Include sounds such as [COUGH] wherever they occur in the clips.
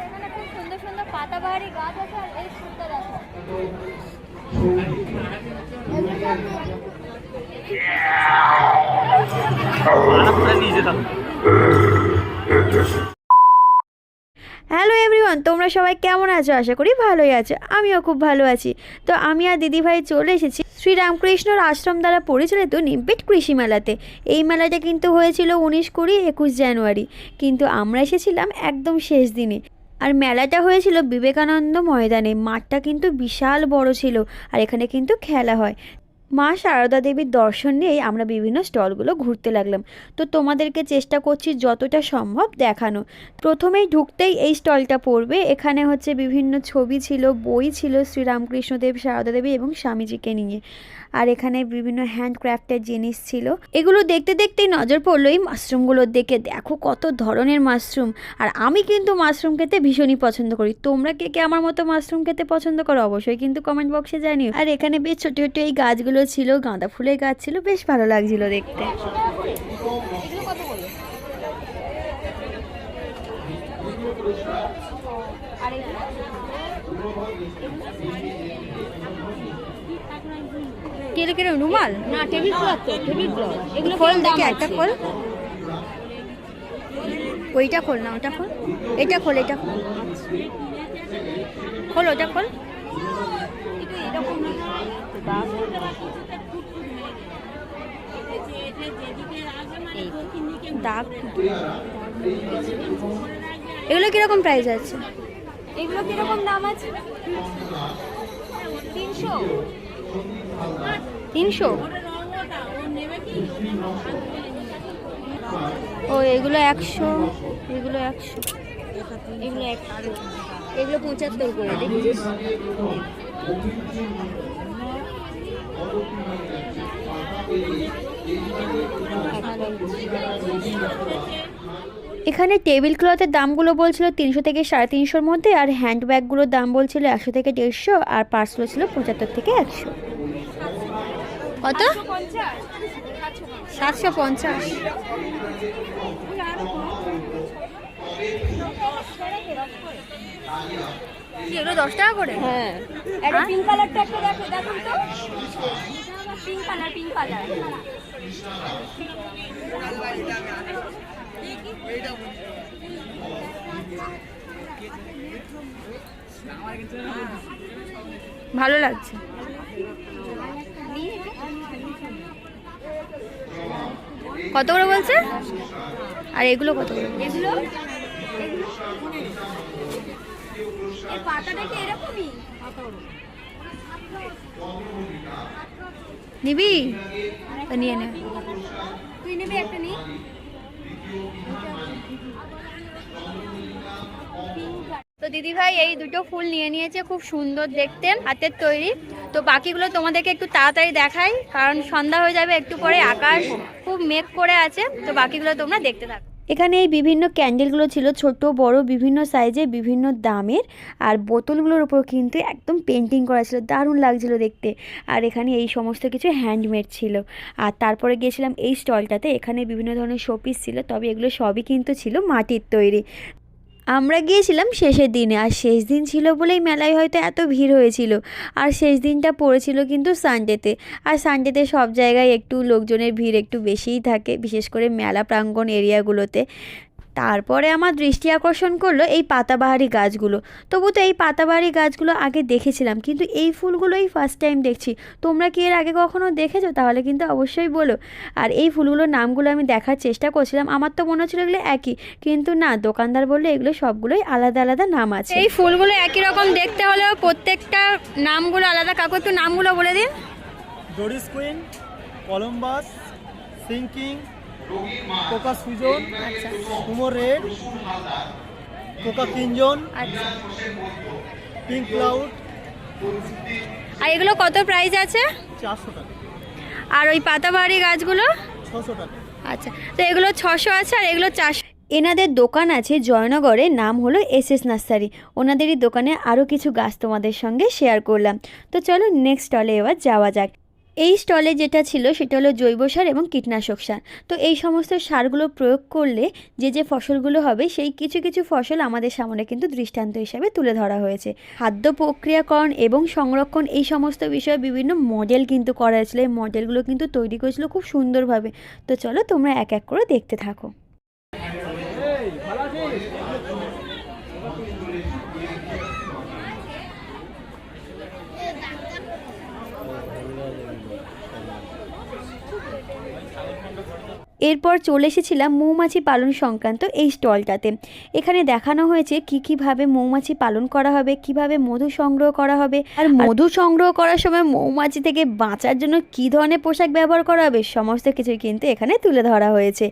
এখানে খুব সুন্দর সুন্দর পাতাবাহারি গাছ আছে আর এই সুন্দর আছে। [LAUGHS] এভরিওয়ান তোমরা সবাই কেমন আছো? আশা করি ভালোই আছো। আমিও খুব ভালো আছি। তো আমি আর দিদিভাই চলে এসেছি শ্রীরামকৃষ্ণর আশ্রম দ্বারা পরিচালিত নিমপেট কৃষি মেলাতে। এই মেলাটা কিন্তু হয়েছিল উনিশ কুড়ি একুশ জানুয়ারি। কিন্তু আমরা এসেছিলাম একদম শেষ দিনে। আর মেলাটা হয়েছিল বিবেকানন্দ ময়দানে। মাঠটা কিন্তু বিশাল বড় ছিল। আর এখানে কিন্তু খেলা হয়। মা সারদা দেবীর দর্শন নিয়েই আমরা বিভিন্ন স্টলগুলো ঘুরতে লাগলাম। তো তোমাদেরকে চেষ্টা করছি যতটা সম্ভব দেখানো প্রথমেই ঢুকতেই এই স্টলটা পড়বে। এখানে হচ্ছে বিভিন্ন ছবি ছিল, বই ছিল শ্রীরামকৃষ্ণদেব, সারদা দেবী এবং স্বামীজিকে নিয়ে। আর এখানে বিভিন্ন হ্যান্ডক্রাফটের জিনিস ছিল। এগুলো দেখতে দেখতেই নজর পড়ল এই মাশরুমগুলোর দিকে। দেখো কত ধরনের মাশরুম। আর আমি কিন্তু মাশরুম খেতে ভীষণই পছন্দ করি। তোমরা কে কে আমার মতো মাশরুম খেতে পছন্দ করো অবশ্যই কিন্তু কমেন্ট বক্সে জানিও। আর এখানে বেশ ছোট ছোট এই গাছগুলো ছিল, গাঁদা ফুলের গাছ ছিল, বেশ ভালো লাগছিল দেখতে। এগুলো কীরকম কীরকম রুমাল? না টেবিল ক্লথ তো টেবিল ক্লথ এগুলো খোল কিরম দেখি একটা? খোল। ওইটা খোল না ওটা খোল। এটা খোল এটা খোল। খোল ওটা খোল। দাগ এগুলো কীরকম প্রাইস আছে? এগুলো কীরকম দাম আছে? তিনশো। তিনশো? ও এগুলো একশো এগুলো একশো এগুলো একশো এগুলো পঁচাত্তর করে দেখেছিস এখানে টেবিল ক্লথের দামগুলো বলছিল তিনশো থেকে সাড়ে তিনশোর মধ্যে আর হ্যান্ড ব্যাগগুলোর দাম বলছিল একশো থেকে দেড়শো আর পার্সগুলো ছিল পঁচাত্তর থেকে একশো। কত? সাতশো পঞ্চাশ। এগুলো দশ টাকা করে? হ্যাঁ। একটা পিঙ্ক কালারটা একটা দেখো দেখুন তো। পিঙ্ক কালার পিঙ্ক কালার ভালো লাগছে। কত করে বলছে? আর এগুলো কত করে এগুলো? পাতাটা কি এরকমই? নিবি? নিয়ে নে। তুই নেবি একটা নি তো দিদি ভাই এই দুটো ফুল নিয়ে নিয়েছে খুব সুন্দর দেখতে, হাতের তৈরি। তো বাকিগুলো তোমাদেরকে একটু তাড়াতাড়ি দেখাই, কারণ সন্ধ্যা হয়ে যাবে, একটু পরে আকাশ খুব মেঘ করে আছে। তো বাকিগুলো তোমরা দেখতে থাকো। এখানে এই বিভিন্ন ক্যান্ডেলগুলো ছিল, ছোট, বড়, বিভিন্ন সাইজে বিভিন্ন দামের। আর বোতলগুলোর উপর কিন্তু একদম পেন্টিং করা ছিল, দারুণ লাগছিল দেখতে। আর এখানে এই সমস্ত কিছু হ্যান্ডমেড ছিল। আর তারপরে গিয়েছিলাম এই স্টলটাতে এখানে বিভিন্ন ধরনের শোপিস ছিল, তবে এগুলো সবই কিন্তু ছিল মাটির তৈরি। আমরা গিয়েছিলাম শেষের দিনে, আর শেষ দিন ছিল বলেই মেলায় হয়তো এত ভিড় হয়েছিল। আর শেষ দিনটা পড়েছিল কিন্তু সানডেতে আর সানডেতে সব জায়গায় একটু লোকজনের ভিড় একটু বেশিই থাকে, বিশেষ করে মেলা প্রাঙ্গণ এরিয়াগুলোতে তারপরে আমার দৃষ্টি আকর্ষণ করল এই পাতাবাহারি গাছগুলো। তবু তো এই পাতাবাহারি গাছগুলো আগে দেখেছিলাম কিন্তু এই ফুলগুলোই ফার্স্ট টাইম দেখছি। তোমরা কি এর আগে কখনো দেখেছ? তাহলে কিন্তু অবশ্যই বলো। আর এই ফুলগুলোর নামগুলো আমি দেখার চেষ্টা করছিলাম আমার তো মনে হচ্ছিল এগুলো একই। কিন্তু না দোকানদার বলল এগুলো সবগুলোই আলাদা আলাদা নাম আছে। এই ফুলগুলো একই রকম দেখতে হলেও প্রত্যেকটা নামগুলো আলাদা। কাকু একটু নামগুলো বলে দিন। Doris queen Columbus sinking coca Sujan কুমোর রেড কোকা কিঞ্জন আচ্ছা। Pink cloud. আর এগুলো কত প্রাইস আছে? চারশো টাকা। আর ওই পাতাবাহারি গাছগুলো? ছশো টাকা। আচ্ছা তো এগুলো ছশো আছে আর এগুলো চারশো। এনাদের দোকান আছে জয়নগরে নাম হলো এস এস নার্সারি। ওনাদেরই দোকানে আরও কিছু গাছ তোমাদের সঙ্গে শেয়ার করলাম। তো চলো নেক্সট স্টলে এবার যাওয়া যাক। এই স্টলে যেটা ছিল সেটা হলো জৈব সার এবং কীটনাশক সার। তো এই সমস্ত সারগুলো প্রয়োগ করলে যে যে ফসলগুলো হবে সেই কিছু কিছু ফসল আমাদের সামনে কিন্তু দৃষ্টান্ত হিসাবে তুলে ধরা হয়েছে। খাদ্য প্রক্রিয়াকরণ এবং সংরক্ষণ এই সমস্ত বিষয়ে বিভিন্ন মডেল কিন্তু করা হয়েছিল। এই মডেলগুলো কিন্তু তৈরি করেছিল খুব সুন্দরভাবে। তো চলো তোমরা এক এক করে দেখতে থাকো। এরপর চলে এসেছিলাম মৌমাছি পালন সংক্রান্ত এই স্টলটাতে। এখানে দেখানো হয়েছে কি, কীভাবে মৌমাছি পালন করা হবে, কীভাবে মধু সংগ্রহ করা হবে, আর মধু সংগ্রহ করার সময় মৌমাছি থেকে বাঁচার জন্য কি ধরনের পোশাক ব্যবহার করা হবে, সমস্ত কিছুই কিন্তু এখানে তুলে ধরা হয়েছে।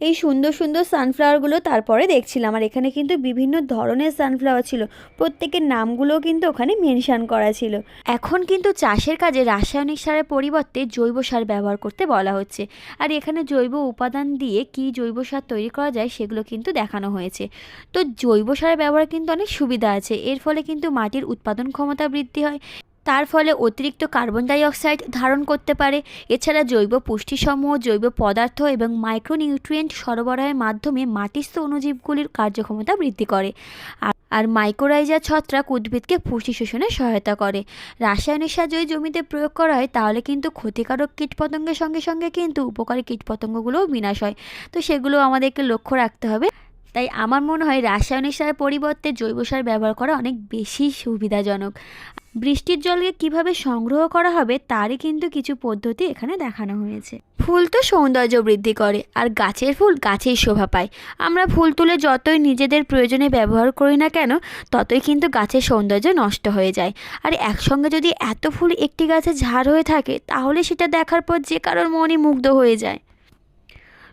এই সুন্দর সুন্দর সানফ্লাওয়ারগুলো তারপরে দেখছিলাম। আর এখানে কিন্তু বিভিন্ন ধরনের সানফ্লাওয়ার ছিল। প্রত্যেকের নামগুলোও কিন্তু ওখানে মেনশান করা ছিল। এখন কিন্তু চাষের কাজে রাসায়নিক সারের পরিবর্তে জৈব সার ব্যবহার করতে বলা হচ্ছে। আর এখানে জৈব উপাদান দিয়ে কি জৈব সার তৈরি করা যায় সেগুলো কিন্তু দেখানো হয়েছে। তো জৈব সারের ব্যবহার কিন্তু অনেক সুবিধা আছে। এর ফলে কিন্তু মাটির উৎপাদন ক্ষমতা বৃদ্ধি হয়। তার ফলে অতিরিক্ত কার্বন ডাই অক্সাইড ধারণ করতে পারে। এছাড়া জৈব পুষ্টিসমূহ, জৈব পদার্থ এবং মাইক্রোনিউট্রিয়েন্ট সরবরাহের মাধ্যমে মাটিস্থ অণুজীবগুলির কার্যক্ষমতা বৃদ্ধি করে। আর আর মাইক্রোরাইজার ছত্রাক উদ্ভিদকে পুষ্টি শোষণে সহায়তা করে। রাসায়নিক সার যদি জমিতে প্রয়োগ করা হয়, তাহলে কিন্তু ক্ষতিকারক কীটপতঙ্গের সঙ্গে সঙ্গে কিন্তু উপকারী কীটপতঙ্গগুলোও বিনাশ হয়। তো সেগুলো আমাদেরকে লক্ষ্য রাখতে হবে। তাই আমার মনে হয় রাসায়নিক সারের পরিবর্তে জৈব সার ব্যবহার করা অনেক বেশি সুবিধাজনক। বৃষ্টির জলকে কীভাবে সংগ্রহ করা হবে তারই কিন্তু কিছু পদ্ধতি এখানে দেখানো হয়েছে। ফুল তো সৌন্দর্য বৃদ্ধি করে, আর গাছের ফুল গাছেই শোভা পায়। আমরা ফুল তুলে যতই নিজেদের প্রয়োজনে ব্যবহার করি না কেন, ততই কিন্তু গাছের সৌন্দর্য নষ্ট হয়ে যায়। আর একসঙ্গে যদি এত ফুল একটি গাছে ঝাড় হয়ে থাকে, তাহলে সেটা দেখার পর যে কারোর মনই মুগ্ধ হয়ে যায়।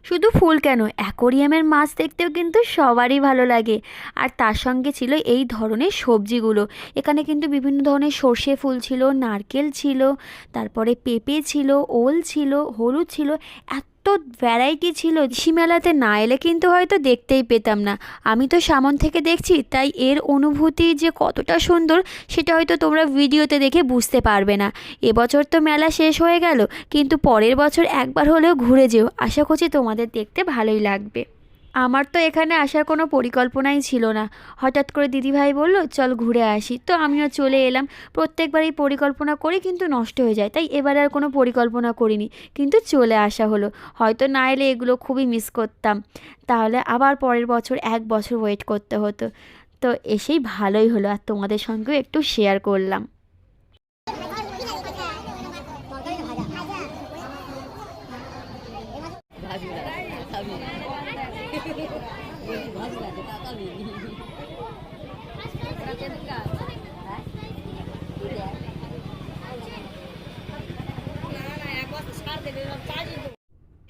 শুধু ফুল কেন, অ্যাকোরিয়ামের মাছ দেখতেও কিন্তু সবারই ভালো লাগে। আর তার সঙ্গে ছিল এই ধরনের সবজিগুলো। এখানে কিন্তু বিভিন্ন ধরনের সর্ষে ফুল ছিল, নারকেল ছিল, তারপরে পেঁপে ছিল, ওল ছিল, হলুদ ছিল, এত ভ্যারাইটি ছিল কৃষি মেলাতে না এলে কিন্তু হয়তো দেখতেই পেতাম না। আমি তো সামন থেকে দেখছি, তাই এর অনুভূতি যে কতটা সুন্দর, সেটা হয়তো তোমরা ভিডিওতে দেখে বুঝতে পারবে না। এবছর তো মেলা শেষ হয়ে গেল, কিন্তু পরের বছর একবার হলেও ঘুরে যেও। আশা করছি তোমাদের দেখতে ভালোই লাগবে। আমার তো এখানে আসার কোনো পরিকল্পনাই ছিল না। হঠাৎ করে দিদিভাই বলল, চল ঘুরে আসি। তো আমিও চলে এলাম। প্রত্যেকবার এই পরিকল্পনা করি, কিন্তু নষ্ট হয়ে যায়। তাই এবার আর কোনো পরিকল্পনা করিনি, কিন্তু চলে আসা হলো। হয়তো না এলে এগুলো খুবই মিস করতাম। তাহলে আবার পরের বছর এক বছর ওয়েট করতে হতো। তো এসেই ভালোই হলো, আর তোমাদের সঙ্গেও একটু শেয়ার করলাম। Ini bahas.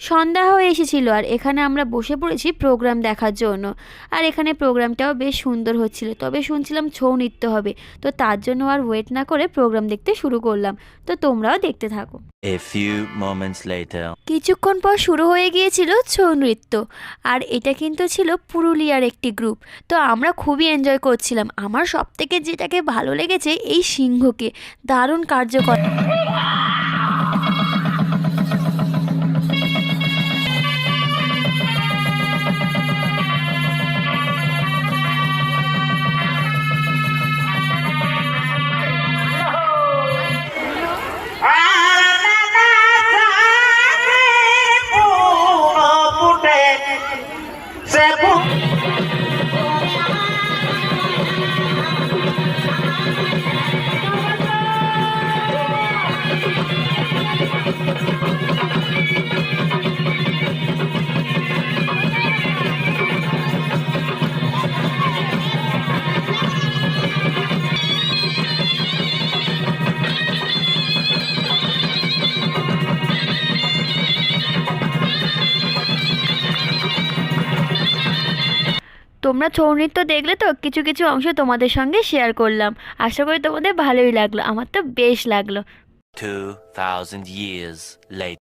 সন্ধ্যা হয়ে এসেছিল আর এখানে আমরা বসে পড়েছি প্রোগ্রাম দেখার জন্য। আর এখানে প্রোগ্রামটাও বেশ সুন্দর হচ্ছিল। তবে শুনছিলাম ছৌ নৃত্য হবে। তো তার জন্য আর ওয়েট না করে প্রোগ্রাম দেখতে শুরু করলাম। তো তোমরাও দেখতে থাকো. কিছুক্ষণ পর শুরু হয়ে গিয়েছিল ছৌ নৃত্য। আর এটা কিন্তু ছিল পুরুলিয়ার একটি গ্রুপ তো আমরা খুবই এনজয় করছিলাম। আমার সব থেকে যেটাকে ভালো লেগেছে এই সিংহকে। দারুণ কার্যকর তোমরা ছৌ নৃত্য দেখলে তো কিছু কিছু অংশ তোমাদের সঙ্গে শেয়ার করলাম। আশা করি তোমাদের ভালোই লাগল। আমার তো বেশ লাগল। 2,000 years later.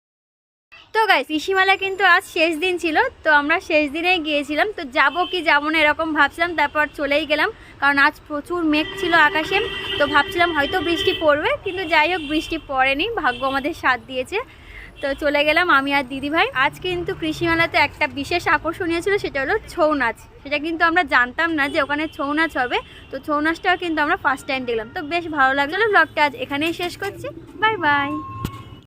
তো গাইস কৃষিমেলা কিন্তু আজ শেষ দিন ছিল তো আমরা শেষ দিনেই গিয়েছিলাম। তো যাব কি যাব না এরকম ভাবছিলাম তারপর চলেই গেলাম। কারণ আজ প্রচুর মেঘ ছিল আকাশে তো ভাবছিলাম হয়তো বৃষ্টি পড়বে কিন্তু যাই হোক বৃষ্টি পড়েনি। ভাগ্য আমাদের সাথ দিয়েছে। তো চলে গেলাম আমি আর দিদি ভাই। আজ কিন্তু কৃষিমেলাতে একটা বিশেষ আকর্ষণীয় ছিল, সেটা হলো ছৌ নাচ। সেটা কিন্তু আমরা জানতাম না যে ওখানে ছৌ নাচ হবে। তো ছৌ নাচটাও কিন্তু আমরা ফার্স্ট টাইম দেখলাম। তো বেশ ভালো লাগল। ব্লগটা আজ এখানেই শেষ করছি। Bye bye